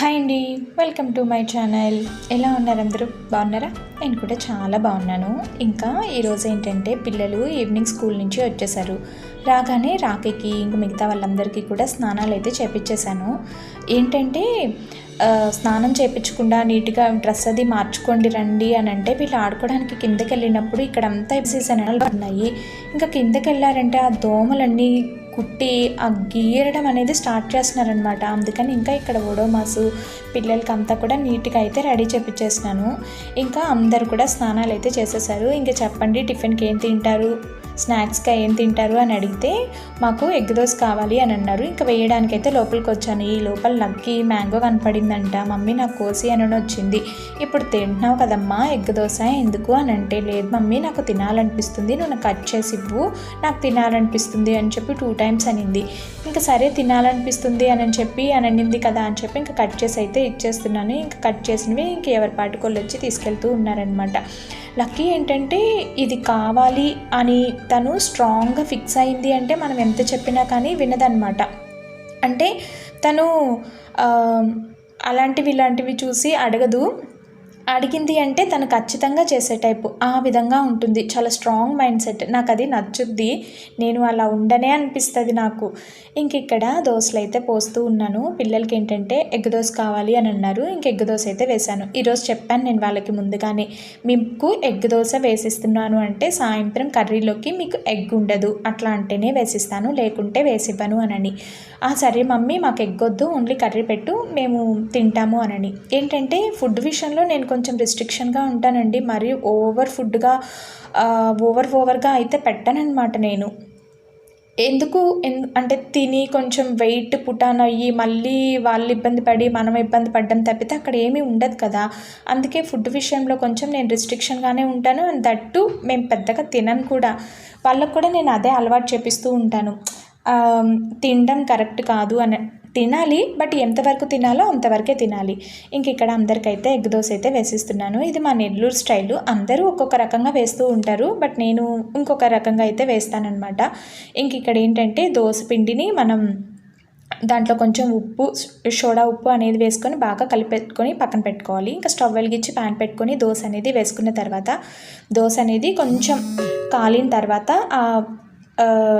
Hi అండి. Welcome to my channel. ఎలా ఉన్నారు అందరూ? బాగున్నారా? నేను కూడా చాలా బాగున్నాను. ఇంకా ఈరోజు ఏంటంటే పిల్లలు ఈవినింగ్ స్కూల్ నుంచి వచ్చేసారు. రాగానే రాఖీకి ఇంక మిగతా వాళ్ళందరికీ కూడా స్నానాలు అయితే చేపించేశాను ఏంటంటే స్నానం చేయించకుండా నీట్గా డ్రెస్ అది మార్చుకోండి రండి అని అంటే వీళ్ళు ఆడుకోవడానికి కిందకి వెళ్ళినప్పుడు ఇక్కడ అంతా సీజన్ ఉన్నాయి. ఇంకా కిందకి వెళ్ళారంటే ఆ దోమలన్నీ కుట్టి ఆ గీయడం అనేది స్టార్ట్ చేస్తున్నారనమాట అందుకని ఇంకా ఇక్కడ ఓడోమాసు పిల్లలకి అంతా కూడా నీట్గా అయితే రెడీ చేపించేసినాను ఇంకా అందరు కూడా స్నానాలు అయితే చేసేసారు. ఇంకా చెప్పండి టిఫిన్కి ఏం తింటారు? స్నాక్స్గా ఏం తింటారు అని అడిగితే మాకు ఎగ్ దోశ కావాలి అని అన్నారు. ఇంకా వేయడానికైతే లోపలికి వచ్చాను. ఈ లోపల లక్కీ మ్యాంగో కనపడిందంట. మమ్మీ నాకు కోసి అని వచ్చింది. ఇప్పుడు తింటున్నావు కదమ్మా ఎగ్ దోశ ఎందుకు? అని అంటే లేదు మమ్మీ నాకు తినాలనిపిస్తుంది. నువ్వు నాకు కట్ చేసి ఇవ్వు. నాకు తినాలనిపిస్తుంది అని చెప్పి టూ టైమ్స్ అనింది. ఇంకా సరే తినాలనిపిస్తుంది అని చెప్పి అని అనింది కదా అని చెప్పి ఇంకా కట్ చేసి అయితే ఇచ్చేస్తున్నాను. ఇంకా కట్ చేసినవి ఇంక ఎవరి పాటుకోళ్ళు వచ్చి తీసుకెళ్తూ ఉన్నారనమాట లక్కీ ఏంటంటే ఇది కావాలి అని తను స్ట్రాంగ్గా ఫిక్స్ అయింది అంటే మనం ఎంత చెప్పినా కానీ వినదనమాట అంటే తను అలాంటివి ఇలాంటివి చూసి అడగదు. అడిగింది అంటే తను ఖచ్చితంగా చేసే టైపు. ఆ విధంగా ఉంటుంది. చాలా స్ట్రాంగ్ మైండ్ సెట్. నాకు అది నచ్చుద్ది. నేను అలా ఉండనే అనిపిస్తుంది నాకు. ఇంక ఇక్కడ దోశలు అయితే పోస్తూ ఉన్నాను. పిల్లలకి ఏంటంటే ఎగ్ దోశ కావాలి అని అన్నారు. ఇంక ఎగ్ దోశ అయితే వేశాను. ఈరోజు చెప్పాను నేను వాళ్ళకి ముందుగానే. మీకు ఎగ్ దోశ వేసిస్తున్నాను అంటే సాయంత్రం కర్రీలోకి మీకు ఎగ్ ఉండదు. అట్లా అంటేనే వేసిస్తాను. లేకుంటే వేసివ్వను అనని. "ఆ, సరే మమ్మీ మాకు ఎగ్గొద్దు వద్దు. ఓన్లీ కర్రీ పెట్టు. మేము తింటాము అనని. ఏంటంటే ఫుడ్ విషయంలో నేను కొంచెం కొంచెం రిస్ట్రిక్షన్గా ఉంటానండి. మరియు ఓవర్ ఫుడ్గా ఓవర్ ఓవర్గా అయితే పెట్టనన్నమాట నేను. ఎందుకు? అంటే తిని కొంచెం వెయిట్ పుటాన్ అయ్యి మళ్ళీ వాళ్ళు ఇబ్బంది పడి మనం ఇబ్బంది పడ్డం తప్పితే అక్కడ ఏమీ ఉండదు కదా. అందుకే ఫుడ్ విషయంలో కొంచెం నేను రిస్ట్రిక్షన్గానే ఉంటాను. అండ్ దట్టు మేము పెద్దగా తినను కూడా. వాళ్ళకు కూడా నేను అదే అలవాటు చేపిస్తూ ఉంటాను. తినడం కరెక్ట్ కాదు అని తినాలి బట్ ఎంతవరకు తినాలో అంతవరకే తినాలి. ఇంక ఇక్కడ అందరికైతే ఎగ్ దోశ అయితే వేసిస్తున్నాను. ఇది మా నెల్లూరు స్టైలు. అందరూ ఒక్కొక్క రకంగా వేస్తూ ఉంటారు బట్ నేను ఇంకొక రకంగా అయితే వేస్తానన్నమాట. ఇంక ఇక్కడ ఏంటంటే దోశ పిండిని మనం దాంట్లో కొంచెం ఉప్పు సోడా ఉప్పు అనేది వేసుకొని బాగా కలిపెట్టుకొని పక్కన పెట్టుకోవాలి. ఇంకా స్టవ్ వెలిగించి ప్యాన్ పెట్టుకొని దోశ అనేది వేసుకున్న తర్వాత దోశ అనేది కొంచెం కాలిన తర్వాత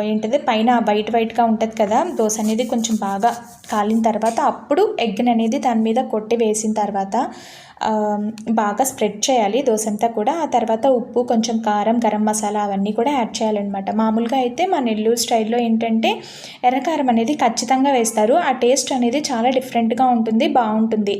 ఏంటిది? పైన వైట్ వైట్గా ఉంటుంది కదా దోశ అనేది కొంచెం బాగా కాలిన తర్వాత అప్పుడు ఎగ్ని అనేది దాని మీద కొట్టి వేసిన తర్వాత బాగా స్ప్రెడ్ చేయాలి దోశ అంతా కూడా. ఆ తర్వాత ఉప్పు కొంచెం కారం గరం మసాలా అవన్నీ కూడా యాడ్ చేయాలన్నమాట. మామూలుగా అయితే మా నెల్లూరు స్టైల్లో ఏంటంటే ఎర్రకారం అనేది ఖచ్చితంగా వేస్తారు. ఆ టేస్ట్ అనేది చాలా డిఫరెంట్గా ఉంటుంది బాగుంటుంది.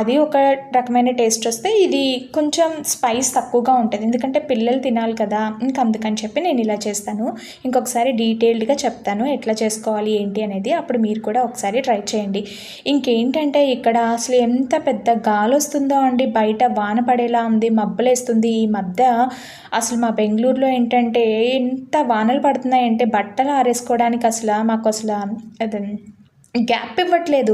అది ఒక రకమైన టేస్ట్ వస్తే ఇది కొంచెం స్పైస్ తక్కువగా ఉంటుంది. ఎందుకంటే పిల్లలు తినాలి కదా ఇంకా అందుకని చెప్పి నేను ఇలా చేస్తాను. ఇంకొకసారి డీటెయిల్డ్గా చెప్తాను ఎట్లా చేసుకోవాలి ఏంటి అనేది. అప్పుడు మీరు కూడా ఒకసారి ట్రై చేయండి. ఇంకేంటంటే ఇక్కడ అసలు ఎంత పెద్ద గాలి వస్తుందో అండి బయట వాన పడేలా ఉంది మబ్బులేస్తుంది. ఈ మధ్య అసలు మా బెంగళూరులో ఏంటంటే ఎంత వానలు పడుతున్నాయంటే బట్టలు ఆరేసుకోవడానికి అసలు మాకు అసలు అది గ్యాప్ ఇవ్వట్లేదు.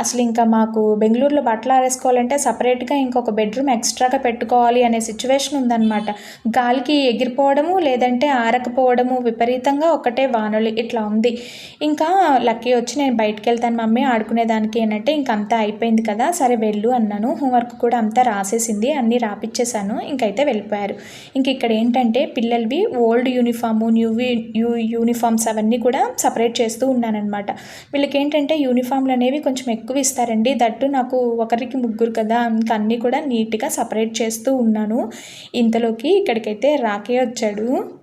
అసలు ఇంకా మాకు బెంగళూరులో బట్టలు ఆరేసుకోవాలంటే సపరేట్గా ఇంకొక బెడ్రూమ్ ఎక్స్ట్రాగా పెట్టుకోవాలి అనే సిచ్యువేషన్ ఉందన్నమాట. గాలికి ఎగిరిపోవడము లేదంటే ఆరకపోవడము విపరీతంగా ఒకటే వానలు ఇట్లా ఉంది. ఇంకా లక్కీ వచ్చి నేను బయటకు వెళ్తాను మమ్మీ ఆడుకునేదానికి ఏంటంటే ఇంక అంతా అయిపోయింది కదా సరే వెళ్ళు అన్నాను. హోంవర్క్ కూడా అంతా రాసేసింది అన్నీ రాపిచ్చేసాను ఇంకైతే వెళ్ళిపోయారు. ఇంక ఇక్కడ ఏంటంటే పిల్లలవి old uniform new you uniforms అవన్నీ కూడా సపరేట్ చేస్తూ ఉన్నానన్నమాట. వీళ్ళకి ఏంటంటే యూనిఫామ్లు అనేవి కొంచెం ఎక్కువ ఇస్తారండి. దట్టు నాకు ఒకరికి ముగ్గురు కదా ఇంకా అన్నీ కూడా నీట్గా సపరేట్ చేస్తూ ఉన్నాను. ఇంతలోకి ఇక్కడికైతే రాకే వచ్చాడు.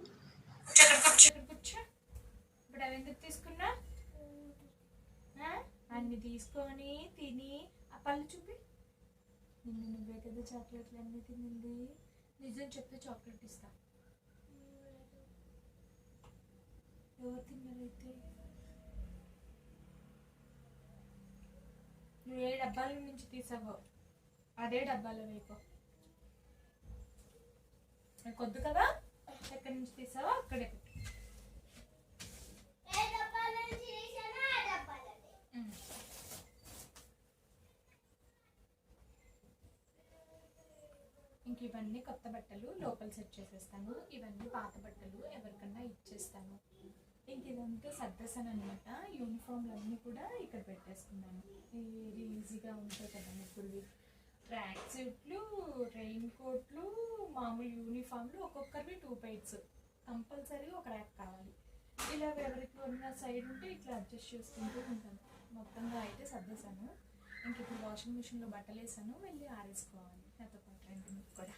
అన్ని తీసుకొని తిని. ఆ పళ్ళు చూపి. నిన్ను నువ్వే కదా చాక్లెట్లు అన్నీ తినింది. నిజం చెప్తే చాక్లెట్ నువ్వు ఏ డబ్బాల నుంచి తీసావో? అదే డబ్బాలో వేయకో కొద్దు కదా? ఎక్కడి నుంచి తీసావో? అక్కడే. ఇంక ఇవన్నీ కొత్త బట్టలు లోపల సెట్ చేసేస్తాను. ఇవన్నీ పాత బట్టలు ఎవరికన్నా ఇచ్చేస్తాను. ఇంక ఇదంతా సర్దేశాను అనమాట యూనిఫామ్లు అన్నీ కూడా ఇక్కడ పెట్టేసుకున్నాను. ఇది ఈజీగా ఉంటాయి కదా ఇప్పుడు ట్రాక్ సూట్లు రెయిన్ కోట్లు మామూలు యూనిఫామ్లు ఒక్కొక్కరివి టూ పైట్స్ కంపల్సరీగా ఒక ర్యాక్ కావాలి. ఇలా ఎవరికి ఉన్న సైడ్ ఉంటే ఇట్లా అడ్జస్ట్ చేసుకుంటూ ఉంటాను. మొత్తంగా అయితే సర్దేశాను. ఇంక ఇప్పుడు వాషింగ్ మిషన్లో బట్టలు వేసాను వెళ్ళి ఆరేసుకోవాలి. నాతో పాటు రెండు కూడా.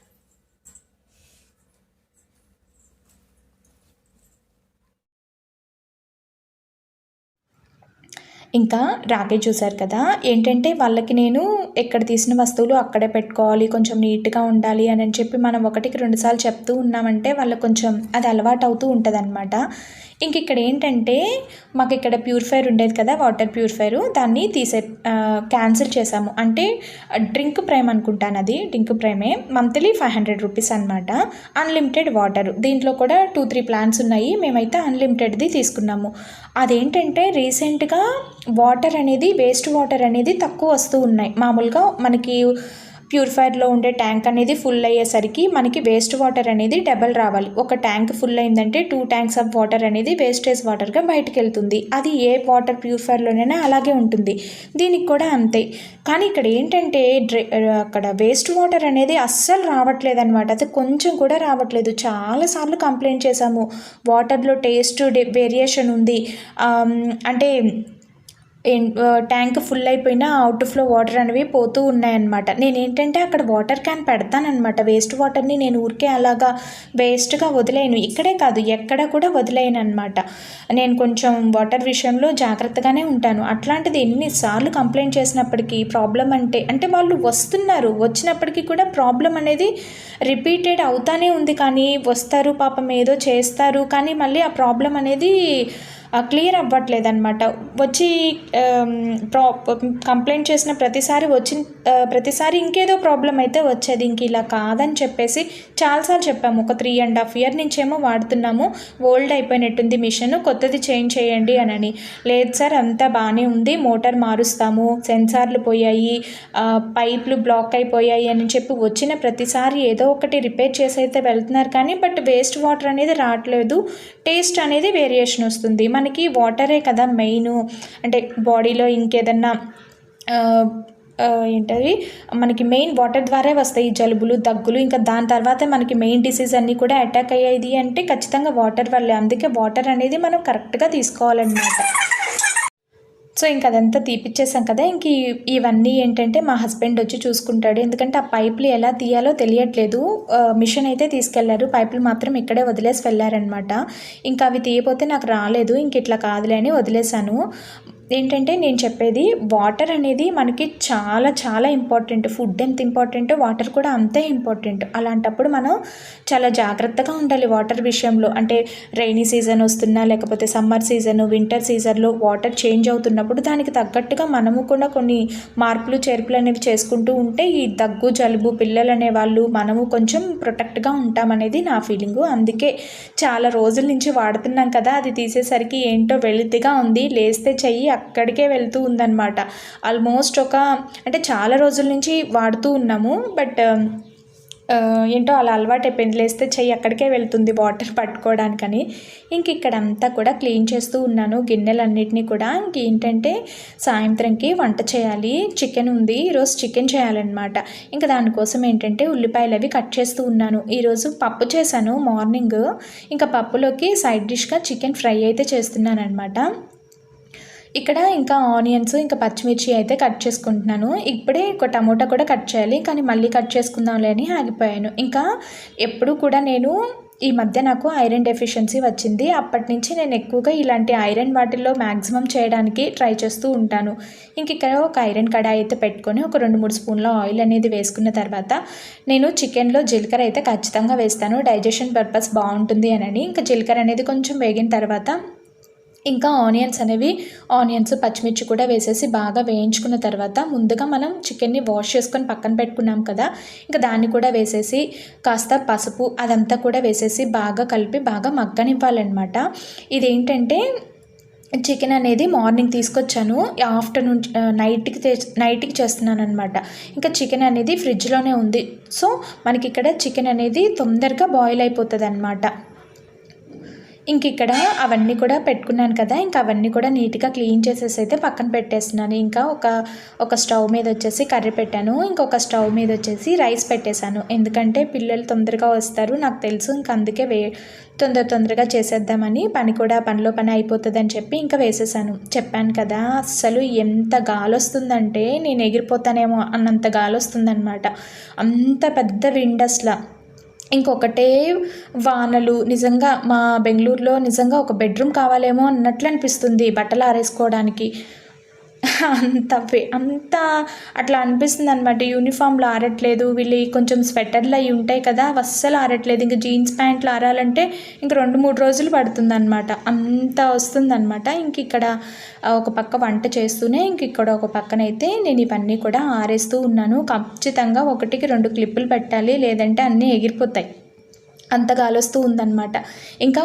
ఇంకా రాకే చూశారు కదా ఏంటంటే వాళ్ళకి నేను ఎక్కడ తీసిన వస్తువులు అక్కడే పెట్టుకోవాలి కొంచెం నీట్గా ఉండాలి అని చెప్పి మనం ఒకటికి రెండుసార్లు చెప్తూ ఉన్నామంటే వాళ్ళకి కొంచెం అది అలవాటు అవుతూ ఉంటుంది అనమాట ఇంక ఇక్కడ ఏంటంటే మాకు ఇక్కడ ప్యూరిఫైర్ ఉండేది కదా వాటర్ ప్యూరిఫైర్ దాన్ని తీసే క్యాన్సిల్ చేసాము. అంటే డ్రింక్ ప్రైమ్ అనుకుంటాను అది డ్రింక్ ప్రైమే. మంత్లీ ఫైవ్ హండ్రెడ్ రూపీస్ అనమాట అన్లిమిటెడ్ వాటర్. దీంట్లో కూడా టూ త్రీ ప్లాన్స్ ఉన్నాయి. మేమైతే అన్లిమిటెడ్ది తీసుకున్నాము. అదేంటంటే రీసెంట్గా వాటర్ అనేది వేస్ట్ వాటర్ అనేది తక్కువ వస్తూ ఉన్నాయి. మామూలుగా మనకి ప్యూరిఫైర్లో ఉండే ట్యాంక్ అనేది ఫుల్ అయ్యేసరికి మనకి వేస్ట్ వాటర్ అనేది డబల్ రావాలి. ఒక ట్యాంక్ ఫుల్ అయిందంటే టూ ట్యాంక్స్ ఆఫ్ వాటర్ అనేది వేస్టేజ్ వాటర్గా బయటకు వెళ్తుంది అది ఏ వాటర్ ప్యూరిఫైర్లోనైనా అలాగే ఉంటుంది. దీనికి కూడా అంతే. కానీ ఇక్కడ ఏంటంటే డ్రై అక్కడ వేస్ట్ వాటర్ అనేది అస్సలు రావట్లేదు అనమాట అది కొంచెం కూడా రావట్లేదు. చాలాసార్లు కంప్లైంట్ చేశాము. వాటర్లో టేస్ట్ వేరియేషన్ ఉంది. అంటే ట్యాంక్ ఫుల్ అయిపోయినా అవుట్ ఫ్లో వాటర్ అనేవి పోతూ ఉన్నాయన్నమాట. నేను ఏంటంటే అక్కడ వాటర్ క్యాన్ పెడతానమాట వేస్ట్ వాటర్ని నేను ఊరికే అలాగా వేస్ట్గా వదిలేను ఇక్కడే కాదు ఎక్కడ కూడా వదిలేయను అనమాట నేను కొంచెం వాటర్ విషయంలో జాగ్రత్తగానే ఉంటాను. అట్లాంటిది ఎన్నిసార్లు కంప్లైంట్ చేసినప్పటికీ ప్రాబ్లం అంటే అంటే వాళ్ళు వస్తున్నారు. వచ్చినప్పటికీ కూడా ప్రాబ్లం అనేది రిపీటెడ్ అవుతానే ఉంది. కానీ వస్తారు పాపం ఏదో చేస్తారు. కానీ మళ్ళీ ఆ ప్రాబ్లం అనేది క్లియర్ అవ్వట్లేదు అనమాట వచ్చి ప్రా కంప్లైంట్ చేసిన ప్రతిసారి వచ్చిన ప్రతిసారి ఇంకేదో ప్రాబ్లం అయితే వచ్చేది. ఇంక ఇలా కాదని చెప్పేసి చాలాసార్లు చెప్పాము. ఒక త్రీ అండ్ హాఫ్ ఇయర్ నుంచేమో వాడుతున్నాము. ఓల్డ్ అయిపోయినట్టుంది మిషన్ కొత్తది చేంజ్ చేయండి అని లేదు సార్ అంతా బాగానే ఉంది. మోటార్ మారుస్తాము. సెన్సార్లు పోయాయి. పైపులు బ్లాక్ అయిపోయాయి అని చెప్పి వచ్చిన ప్రతిసారి ఏదో ఒకటి రిపేర్ చేసి అయితే వెళ్తున్నారు. కానీ బట్ వేస్ట్ వాటర్ అనేది రావట్లేదు. టేస్ట్ అనేది వేరియేషన్ వస్తుంది. మనకి వాటరే కదా మెయిన్ అంటే బాడీలో ఇంకేదన్నా ఏంటది? మనకి మెయిన్ వాటర్ ద్వారా వస్తాయి జలుబులు దగ్గులు. ఇంకా దాని తర్వాత మనకి మెయిన్ డిసీజ్ అన్నీ కూడా అటాక్ అయ్యేది అంటే ఖచ్చితంగా వాటర్ వల్లే. అందుకే వాటర్ అనేది మనం కరెక్ట్గా తీసుకోవాలన్నమాట. సో ఇంక అదంతా తీపిచ్చేసాం కదా ఇంక ఇవన్నీ ఏంటంటే మా హస్బెండ్ వచ్చి చూసుకుంటాడు. ఎందుకంటే ఆ పైపులు ఎలా తీయాలో తెలియట్లేదు. మిషన్ అయితే తీసుకెళ్ళారు. పైపులు మాత్రం ఇక్కడే వదిలేసి వెళ్ళారనమాట ఇంకా అవి తీయపోతే నాకు రాలేదు. ఇంక ఇట్లా కాదులే అని వదిలేశాను ఏంటంటే నేను చెప్పేది వాటర్ అనేది మనకి చాలా చాలా ఇంపార్టెంట్. ఫుడ్ ఎంత ఇంపార్టెంటో వాటర్ కూడా అంతే ఇంపార్టెంట్. అలాంటప్పుడు మనం చాలా జాగ్రత్తగా ఉండాలి వాటర్ విషయంలో. అంటే రైనీ సీజన్ వస్తున్నా లేకపోతే సమ్మర్ సీజన్ వింటర్ సీజన్లో వాటర్ చేంజ్ అవుతున్నప్పుడు దానికి తగ్గట్టుగా మనము కూడా కొన్ని మార్పులు చేర్పులు అనేవి చేసుకుంటూ ఉంటే ఈ దగ్గు జలుబు పిల్లలు అనే వాళ్ళు మనము కొంచెం ప్రొటెక్ట్గా ఉంటామనేది నా ఫీలింగు అందుకే చాలా రోజుల నుంచి వాడుతున్నాం కదా అది తీసేసరికి ఏంటో వెళితిగా ఉంది. లేస్తే చెయ్యి అక్కడికే వెళ్తూ ఉందన్నమాట. ఆల్మోస్ట్ ఒక అంటే చాలా రోజుల నుంచి వాడుతూ ఉన్నాము. బట్ um, ఏంటో అలా అలవాటు అయిపోయింది. లేస్తే చెయ్యి అక్కడికే వెళ్తుంది వాటర్ పట్టుకోవడానికని. ఇంక ఇక్కడ అంతా కూడా క్లీన్ చేస్తూ ఉన్నాను. గిన్నెలన్నిటినీ కూడా. ఇంక ఏంటంటే సాయంత్రంకి వంట చేయాలి. చికెన్ ఉంది. ఈరోజు చికెన్ చేయాలన్నమాట. ఇంకా దానికోసం ఏంటంటే ఉల్లిపాయలు అవి కట్ చేస్తూ ఉన్నాను. ఈరోజు పప్పు చేశాను మార్నింగ్. ఇంకా పప్పులోకి సైడ్ డిష్గా చికెన్ ఫ్రై అయితే చేస్తున్నాను అనమాట ఇక్కడ ఇంకా ఆనియన్స్ ఇంకా పచ్చిమిర్చి అయితే కట్ చేసుకుంటున్నాను. ఇప్పుడే ఒక టమోటా కూడా కట్ చేయాలి కానీ మళ్ళీ కట్ చేసుకుందాంలే అని ఆగిపోయాను. ఇంకా ఎప్పుడు కూడా నేను ఈ మధ్య నాకు ఐరన్ డెఫిషియన్సీ వచ్చింది. అప్పటి నుంచి నేను ఎక్కువగా ఇలాంటి ఐరన్ వాటిల్లో మ్యాక్సిమం చేయడానికి ట్రై చేస్తూ ఉంటాను. ఇంక ఇక్కడ ఒక ఐరన్ కడాయి అయితే పెట్టుకొని ఒక రెండు మూడు స్పూన్ల ఆయిల్ అనేది వేసుకున్న తర్వాత నేను చికెన్లో జీలకర్ర అయితే ఖచ్చితంగా వేస్తాను. డైజెషన్ పర్పస్ బాగుంటుంది అని ఇంకా జీలకర్ర అనేది కొంచెం వేగిన తర్వాత ఇంకా ఆనియన్స్ అనేవి ఆనియన్స్ పచ్చిమిర్చి కూడా వేసేసి బాగా వేయించుకున్న తర్వాత ముందుగా మనం చికెన్ని వాష్ చేసుకొని పక్కన పెట్టుకున్నాం కదా ఇంకా దాన్ని కూడా వేసేసి కాస్త పసుపు అదంతా కూడా వేసేసి బాగా కలిపి బాగా మగ్గనివ్వాలన్నమాట. ఇదేంటంటే చికెన్ అనేది మార్నింగ్ తీసుకొచ్చాను ఆఫ్టర్నూన్ నైట్కి నైట్కి చేస్తున్నాను అనమాట ఇంకా చికెన్ అనేది ఫ్రిడ్జ్లోనే ఉంది. సో మనకి ఇక్కడ చికెన్ అనేది తొందరగా బాయిల్ అయిపోతుంది అనమాట ఇంక ఇక్కడ అవన్నీ కూడా పెట్టుకున్నాను కదా ఇంకా అవన్నీ కూడా నీట్గా క్లీన్ చేసేసి అయితే పక్కన పెట్టేస్తున్నాను. ఇంకా ఒక ఒక స్టవ్ మీద వచ్చేసి కర్రీ పెట్టాను. ఇంకొక స్టవ్ మీద వచ్చేసి రైస్ పెట్టేశాను. ఎందుకంటే పిల్లలు తొందరగా వస్తారు నాకు తెలుసు. ఇంక అందుకే వే తొందర తొందరగా చేసేద్దామని పని కూడా పనిలో పని అయిపోతుందని చెప్పి ఇంకా వేసేసాను చెప్పాను కదా అస్సలు ఎంత గాలి వస్తుందంటే నేను ఎగిరిపోతానేమో అన్నంత గాలి వస్తుందన్నమాట అంత పెద్ద విండ్ అసలు ఇంకొకటే వానలు నిజంగా మా బెంగళూరులో నిజంగా ఒక బెడ్రూమ్ కావాలేమో అన్నట్లు అనిపిస్తుంది బట్టలు ఆరేసుకోవడానికి. అంత అంత అట్లా అనిపిస్తుంది అనమాట యూనిఫామ్లు ఆరట్లేదు. వీళ్ళు కొంచెం స్వెటర్లు అవి ఉంటాయి కదా అస్సలు ఆరట్లేదు. ఇంకా జీన్స్ ప్యాంట్లు ఆరాలంటే ఇంక రెండు మూడు రోజులు పడుతుంది అనమాట అంత వస్తుందన్నమాట. ఇంక ఇక్కడ ఒక పక్క వంట చేస్తూనే ఇంక ఇక్కడ ఒక పక్కనైతే నేను ఇవన్నీ కూడా ఆరేస్తూ ఉన్నాను. ఖచ్చితంగా ఒకటికి రెండు క్లిప్పులు పెట్టాలి. లేదంటే అన్నీ ఎగిరిపోతాయి. అంత గాలొస్తూ ఉందన్నమాట. ఇంకా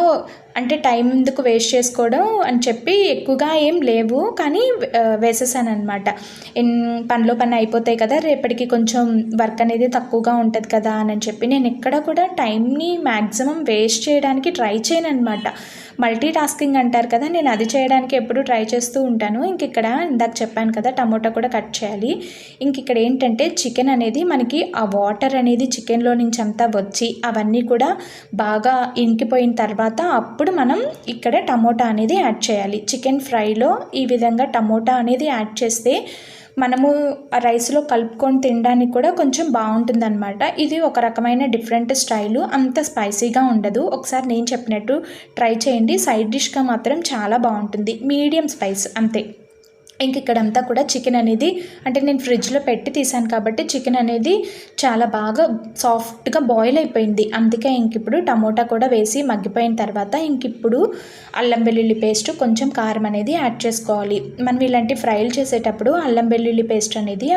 అంటే టైం ఎందుకు వేస్ట్ చేసుకోవడం అని చెప్పి ఎక్కువగా ఏం లేవు కానీ వేసేసాను అనమాట పనిలో పని అయిపోతాయి కదా రేపటికి కొంచెం వర్క్ అనేది తక్కువగా ఉంటుంది కదా అని చెప్పి నేను ఎక్కడ కూడా టైంని మ్యాక్సిమం వేస్ట్ చేయడానికి ట్రై చేయను అనమాట మల్టీ టాస్కింగ్ అంటారు కదా నేను అది చేయడానికి ఎప్పుడు ట్రై చేస్తూ ఉంటాను. ఇంక ఇక్కడ ఇందాక చెప్పాను కదా టమోటా కూడా కట్ చేయాలి. ఇంక ఇక్కడ ఏంటంటే చికెన్ అనేది మనకి ఆ వాటర్ అనేది చికెన్లో నుంచి అంతా వచ్చి అవన్నీ కూడా బాగా ఇంకిపోయిన తర్వాత అప్పుడు అప్పుడు మనం ఇక్కడ టమోటా అనేది యాడ్ చేయాలి. చికెన్ ఫ్రైలో ఈ విధంగా టమోటా అనేది యాడ్ చేస్తే మనము రైస్లో కలుపుకొని తినడానికి కూడా కొంచెం బాగుంటుంది అనమాట ఇది ఒక రకమైన డిఫరెంట్ స్టైలు. అంత స్పైసీగా ఉండదు. ఒకసారి నేను చెప్పినట్టు ట్రై చేయండి. సైడ్ డిష్గా మాత్రం చాలా బాగుంటుంది. మీడియం స్పైస్ అంతే. ఇంక ఇక్కడంతా కూడా చికెన్ అనేది అంటే నేను ఫ్రిడ్జ్లో పెట్టి తీసాను కాబట్టి చికెన్ అనేది చాలా బాగా సాఫ్ట్గా బాయిల్ అయిపోయింది. అందుకే ఇంక ఇప్పుడు టమోటా కూడా వేసి మగ్గిపోయిన తర్వాత ఇంక ఇప్పుడు అల్లం వెల్లుల్లి పేస్ట్ కొంచెం కారం అనేది యాడ్ చేసుకోవాలి. మనం ఇలాంటి ఫ్రైలు చేసేటప్పుడు అల్లం వెల్లుల్లి పేస్ట్ అనేది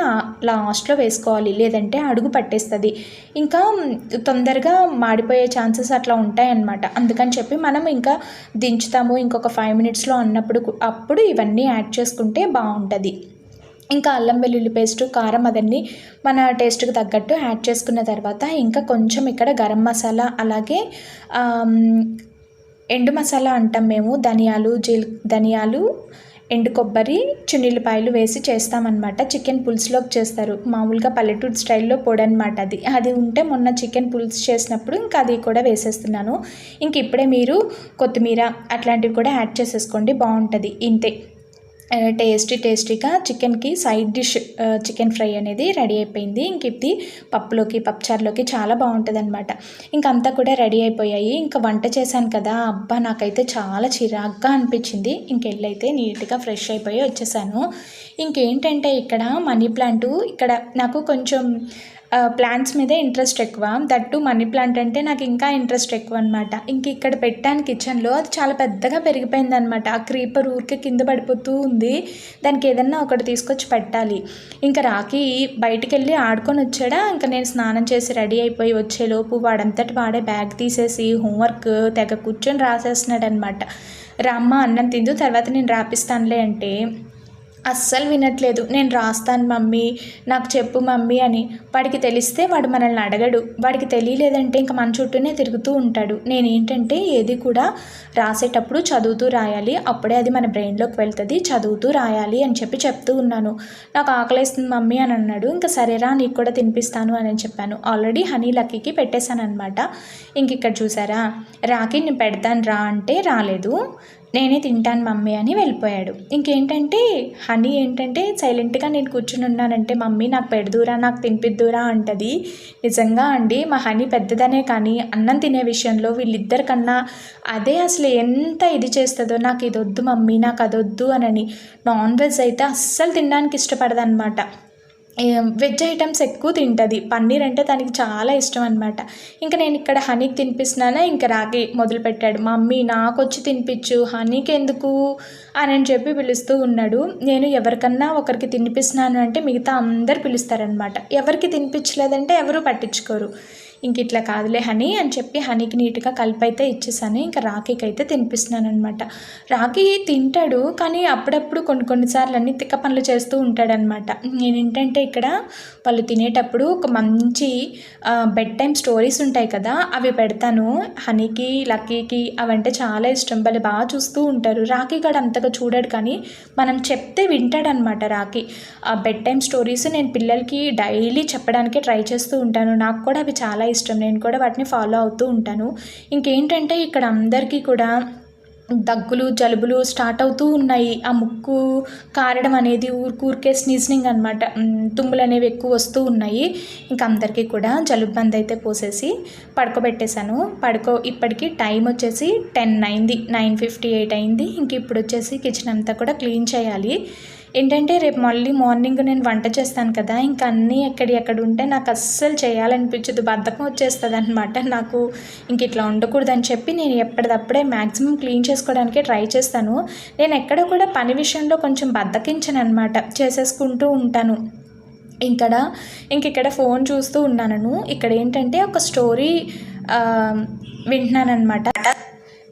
లాస్ట్లో వేసుకోవాలి. లేదంటే అడుగు పట్టేస్తుంది. ఇంకా తొందరగా మాడిపోయే ఛాన్సెస్ అట్లా ఉంటాయన్నమాట. అందుకని చెప్పి మనం ఇంకా దించుతాము. ఇంకొక ఫైవ్ మినిట్స్లో అన్నప్పుడు అప్పుడు ఇవన్నీ యాడ్ చేసుకుంటే బాగుంటుంది. ఇంకా అల్లం వెల్లుల్లి పేస్ట్ కారం అదన్నీ మన టేస్ట్కి తగ్గట్టు యాడ్ చేసుకున్న తర్వాత ఇంకా కొంచెం ఇక్కడ గరం మసాలా అలాగే ఎండు మసాలా అంటాం మేము ధనియాలు జీల్ ధనియాలు ఎండు కొబ్బరి చున్నీలపాయలు వేసి చేస్తామన్నమాట. చికెన్ పులుసులోకి చేస్తారు. మామూలుగా పల్లెటూరు స్టైల్లో పొడి అనమాట అది. అది ఉంటే మొన్న చికెన్ పులుసు చేసినప్పుడు ఇంకా అది కూడా వేసేస్తున్నాను. ఇంక ఇప్పుడే మీరు కొత్తిమీర అట్లాంటివి కూడా యాడ్ చేసేసుకోండి. బాగుంటుంది. ఇంతే. టేస్టీ టేస్టీగా చికెన్కి సైడ్ డిష్ చికెన్ ఫ్రై అనేది రెడీ అయిపోయింది. ఇంక ఇది పప్పులోకి పప్పుచారులోకి చాలా బాగుంటుంది అనమాట ఇంకంతా కూడా రెడీ అయిపోయాయి. ఇంకా వంట చేశాను కదా అబ్బా నాకైతే చాలా చిరాగ్గా అనిపించింది. ఇంకెళ్ళైతే నీట్గా ఫ్రెష్ అయిపోయి వచ్చేసాను. ఇంకేంటంటే ఇక్కడ మనీ ప్లాంటు ఇక్కడ నాకు కొంచెం ప్లాంట్స్ మీదే ఇంట్రెస్ట్ ఎక్కువ. దట్ టు మనీ ప్లాంట్ అంటే నాకు ఇంకా ఇంట్రెస్ట్ ఎక్కువ అనమాట ఇంక ఇక్కడ పెట్టాను కిచెన్లో అది చాలా పెద్దగా పెరిగిపోయింది అనమాట ఆ క్రీపర్ ఊరికే కింద పడిపోతూ ఉంది. దానికి ఏదన్నా ఒకటి తీసుకొచ్చి పెట్టాలి. ఇంకా రాకి బయటికి వెళ్ళి ఆడుకొని వచ్చాడా? ఇంకా నేను స్నానం చేసి రెడీ అయిపోయి వచ్చేలోపు వాడంతటి వాడే బ్యాగ్ తీసేసి హోంవర్క్ తెగ కూర్చొని రాసేస్తున్నాడు అనమాట రామ్మ అన్నం తిందు తర్వాత నేను రాపిస్తానులే అంటే అస్సలు వినట్లేదు. నేను రాస్తాను మమ్మీ నాకు చెప్పు మమ్మీ అని. వాడికి తెలిస్తే వాడు మనల్ని అడగడు. వాడికి తెలియలేదంటే ఇంకా మన చుట్టూనే తిరుగుతూ ఉంటాడు. నేనేంటంటే ఏది కూడా రాసేటప్పుడు చదువుతూ రాయాలి. అప్పుడే అది మన బ్రెయిన్లోకి వెళ్తుంది చదువుతూ రాయాలి అని చెప్పి చెప్తూ ఉన్నాను. నాకు ఆకలిస్తుంది మమ్మీ అని అన్నాడు. ఇంకా సరేరా నీకు కూడా తినిపిస్తాను అని చెప్పాను. ఆల్రెడీ హనీ లక్కీకి పెట్టేశాను అనమాట ఇంక ఇక్కడ చూసారా రాకి నేను పెడతాను రా అంటే రాలేదు. నేనే తింటాను మమ్మీ అని వెళ్ళిపోయాడు. ఇంకేంటంటే హనీ ఏంటంటే సైలెంట్గా నేను కూర్చుని ఉన్నానంటే మమ్మీ నాకు పెడదురా నాకు తినిపిద్దురా అంటది. నిజంగా అండి మా హనీ పెద్దదనే కానీ అన్నం తినే విషయంలో వీళ్ళిద్దరికన్నా అదే అసలు ఎంత ఇది చేస్తుందో నాకు ఇది వద్దు మమ్మీ నాకు అదొద్దు అనని నాన్ వెజ్ అయితే అస్సలు తినడానికి ఇష్టపడదనమాట వెజ్ ఐటమ్స్ ఎక్కువ తింటుంది. పన్నీర్ అంటే తనకి చాలా ఇష్టం అనమాట ఇంకా నేను ఇక్కడ హనీకి తినిపిస్తున్నానా ఇంకా రాగి మొదలుపెట్టాడు మమ్మీ నాకు వచ్చి తినిపించు హనీకి ఎందుకు? అని చెప్పి పిలుస్తూ ఉన్నాడు. నేను ఎవరికన్నా ఒకరికి తినిపిస్తున్నాను అంటే మిగతా అందరు పిలుస్తారనమాట ఎవరికి తినిపించలేదంటే ఎవరు పట్టించుకోరు. ఇంక ఇట్లా కాదులే హనీ అని చెప్పి హనీకి నీట్గా కలిపి అయితే ఇచ్చేసాను. ఇంకా రాఖీకి అయితే తినిపిస్తున్నాను అనమాట రాఖీ తింటాడు కానీ అప్పుడప్పుడు కొన్ని కొన్నిసార్లు అన్ని తిక్క పనులు చేస్తూ ఉంటాడనమాట నేను ఏంటంటే ఇక్కడ వాళ్ళు తినేటప్పుడు ఒక మంచి బెడ్ టైం స్టోరీస్ ఉంటాయి కదా అవి పెడతాను. హనీకి లక్కీకి అవంటే చాలా ఇష్టం. వాళ్ళు బాగా చూస్తూ ఉంటారు. రాఖీ గడు అంతగా చూడడు కానీ మనం చెప్తే వింటాడనమాట రాఖీ. ఆ బెడ్ టైం స్టోరీస్ నేను పిల్లలకి డైలీ చెప్పడానికి ట్రై చేస్తూ ఉంటాను. నాకు కూడా అవి చాలా ఇష్టం. నేను కూడా వాటిని ఫాలో అవుతూ ఉంటాను. ఇంకేంటంటే ఇక్కడ అందరికీ కూడా దగ్గులు జలుబులు స్టార్ట్ అవుతూ ఉన్నాయి. ఆ ముక్కు కారడం అనేది ఊరికే స్నీజనింగ్ అనమాట తుమ్ములు అనేవి ఎక్కువ వస్తూ ఉన్నాయి. ఇంకా అందరికీ కూడా జలుబు బంద్ అయితే పోసేసి పడుకోబెట్టేశాను. పడుకో ఇప్పటికి టైం వచ్చేసి టెన్ అయింది నైన్ ఫిఫ్టీ ఎయిట్ అయింది. ఇంక ఇప్పుడు వచ్చేసి కిచెన్ అంతా కూడా క్లీన్ చేయాలి. ఏంటంటే రేపు మళ్ళీ మార్నింగ్ నేను వంట చేస్తాను కదా ఇంకా అన్నీ ఎక్కడి ఎక్కడ ఉంటే నాకు అస్సలు చేయాలనిపించదు బద్ధకం వచ్చేస్తుంది అనమాట నాకు ఇంక ఇట్లా ఉండకూడదని చెప్పి నేను ఎప్పటిదప్పుడే మ్యాక్సిమం క్లీన్ చేసుకోవడానికి ట్రై చేస్తాను. నేను ఎక్కడ కూడా పని విషయంలో కొంచెం బద్దకించను అనమాట చేసేసుకుంటూ ఉంటాను. ఇక్కడ ఇంక ఇక్కడ ఫోన్ చూస్తూ ఉన్నాను ఇక్కడ ఏంటంటే ఒక స్టోరీ వింటున్నానమాట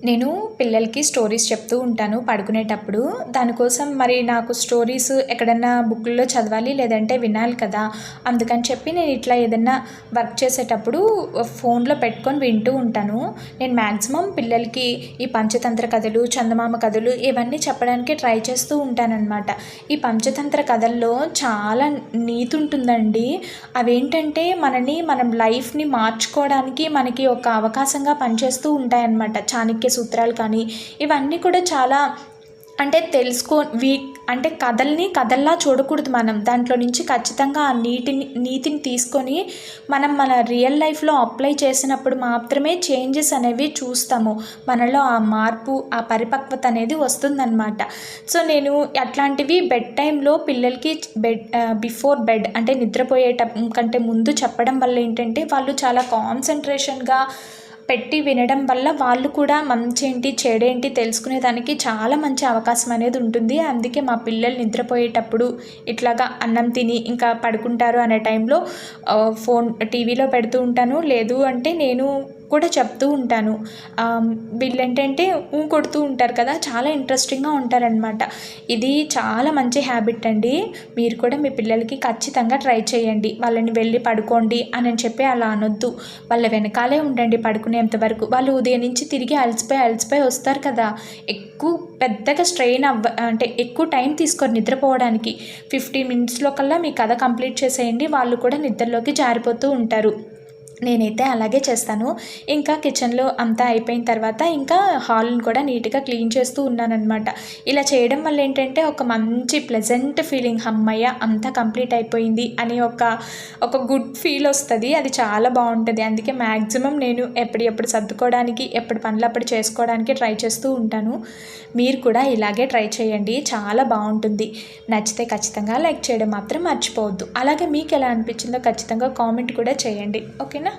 నేను పిల్లలకి స్టోరీస్ చెప్తూ ఉంటాను పడుకునేటప్పుడు. దానికోసం మరి నాకు స్టోరీస్ ఎక్కడన్నా బుక్లో చదవాలి లేదంటే వినాలి కదా. అందుకని చెప్పి నేను ఇట్లా ఏదన్నా వర్క్ చేసేటప్పుడు ఫోన్లో పెట్టుకొని వింటూ ఉంటాను. నేను మ్యాక్సిమం పిల్లలకి ఈ పంచతంత్ర కథలు చందమామ కథలు ఇవన్నీ చెప్పడానికి ట్రై చేస్తూ ఉంటానన్నమాట. ఈ పంచతంత్ర కథల్లో చాలా నీతి ఉంటుందండి. అవేంటంటే మనని మనం లైఫ్ని మార్చుకోవడానికి మనకి ఒక అవకాశంగా పనిచేస్తూ ఉంటాయన్నమాట. చాణక్య సూత్రాలు కానీ ఇవన్నీ కూడా చాలా అంటే తెలుసుకో వీ అంటే కథల్ని కథల్లా చూడకూడదు మనం. దాంట్లో నుంచి ఖచ్చితంగా ఆ నీటిని నీతిని తీసుకొని మనం మన రియల్ లైఫ్లో అప్లై చేసినప్పుడు మాత్రమే చేంజెస్ అనేవి చూస్తాము. మనలో ఆ మార్పు ఆ పరిపక్వత అనేది వస్తుందన్నమాట. సో నేను అట్లాంటివి బెడ్ టైంలో పిల్లలకి బెడ్ బిఫోర్ బెడ్ అంటే నిద్రపోయేట కంటే ముందు చెప్పడం వల్ల ఏంటంటే వాళ్ళు చాలా కాన్సన్ట్రేషన్గా పెట్టి వినడం వల్ల వాళ్ళు కూడా మంచి ఏంటి చెడేంటి తెలుసుకునేదానికి చాలా మంచి అవకాశం అనేది ఉంటుంది. అందుకే మా పిల్లలు నిద్రపోయేటప్పుడు ఇట్లాగా అన్నం తిని ఇంకా పడుకుంటారు అనే టైంలో ఫోన్ టీవీలో పెడుతూ ఉంటాను. లేదు అంటే నేను కూడా చెప్తూ ఉంటాను. వీళ్ళు ఏంటంటే ఊ కొడుతూ ఉంటారు కదా చాలా ఇంట్రెస్టింగ్గా ఉంటారనమాట ఇది చాలా మంచి హ్యాబిట్ అండి. మీరు కూడా మీ పిల్లలకి ఖచ్చితంగా ట్రై చేయండి. వాళ్ళని వెళ్ళి పడుకోండి అని చెప్పి అలా అనొద్దు. వాళ్ళ వెనకాలే ఉండండి పడుకునేంత వరకు. వాళ్ళు ఉదయం నుంచి తిరిగి అలసిపోయి అలసిపోయి వస్తారు కదా. ఎక్కువ పెద్దగా స్ట్రెయిన్ అవ్వ అంటే ఎక్కువ టైం తీసుకొని నిద్రపోవడానికి. ఫిఫ్టీన్ మినిట్స్లో కల్లా మీ కథ కంప్లీట్ చేసేయండి. వాళ్ళు కూడా నిద్రలోకి జారిపోతూ ఉంటారు. నేనైతే అలాగే చేస్తాను. ఇంకా కిచెన్లో అంతా అయిపోయిన తర్వాత ఇంకా హాల్ని కూడా నీట్గా క్లీన్ చేస్తూ ఉన్నానన్నమాట. ఇలా చేయడం వల్ల ఏంటంటే ఒక మంచి ప్లెజెంట్ ఫీలింగ్ అమ్మయ్య అంతా కంప్లీట్ అయిపోయింది అని ఒక ఒక గుడ్ ఫీల్ వస్తుంది. అది చాలా బాగుంటుంది. అందుకే మ్యాక్సిమం నేను ఎప్పుడు సర్దుకోవడానికి ఎప్పుడు పనులు అప్పుడు చేసుకోవడానికి ట్రై చేస్తూ ఉంటాను. మీరు కూడా ఇలాగే ట్రై చేయండి. చాలా బాగుంటుంది. నచ్చితే ఖచ్చితంగా లైక్ చేయడం మాత్రం మర్చిపోవద్దు. అలాగే మీకు ఎలా అనిపించిందో ఖచ్చితంగా కామెంట్ కూడా చేయండి. ఓకేనా?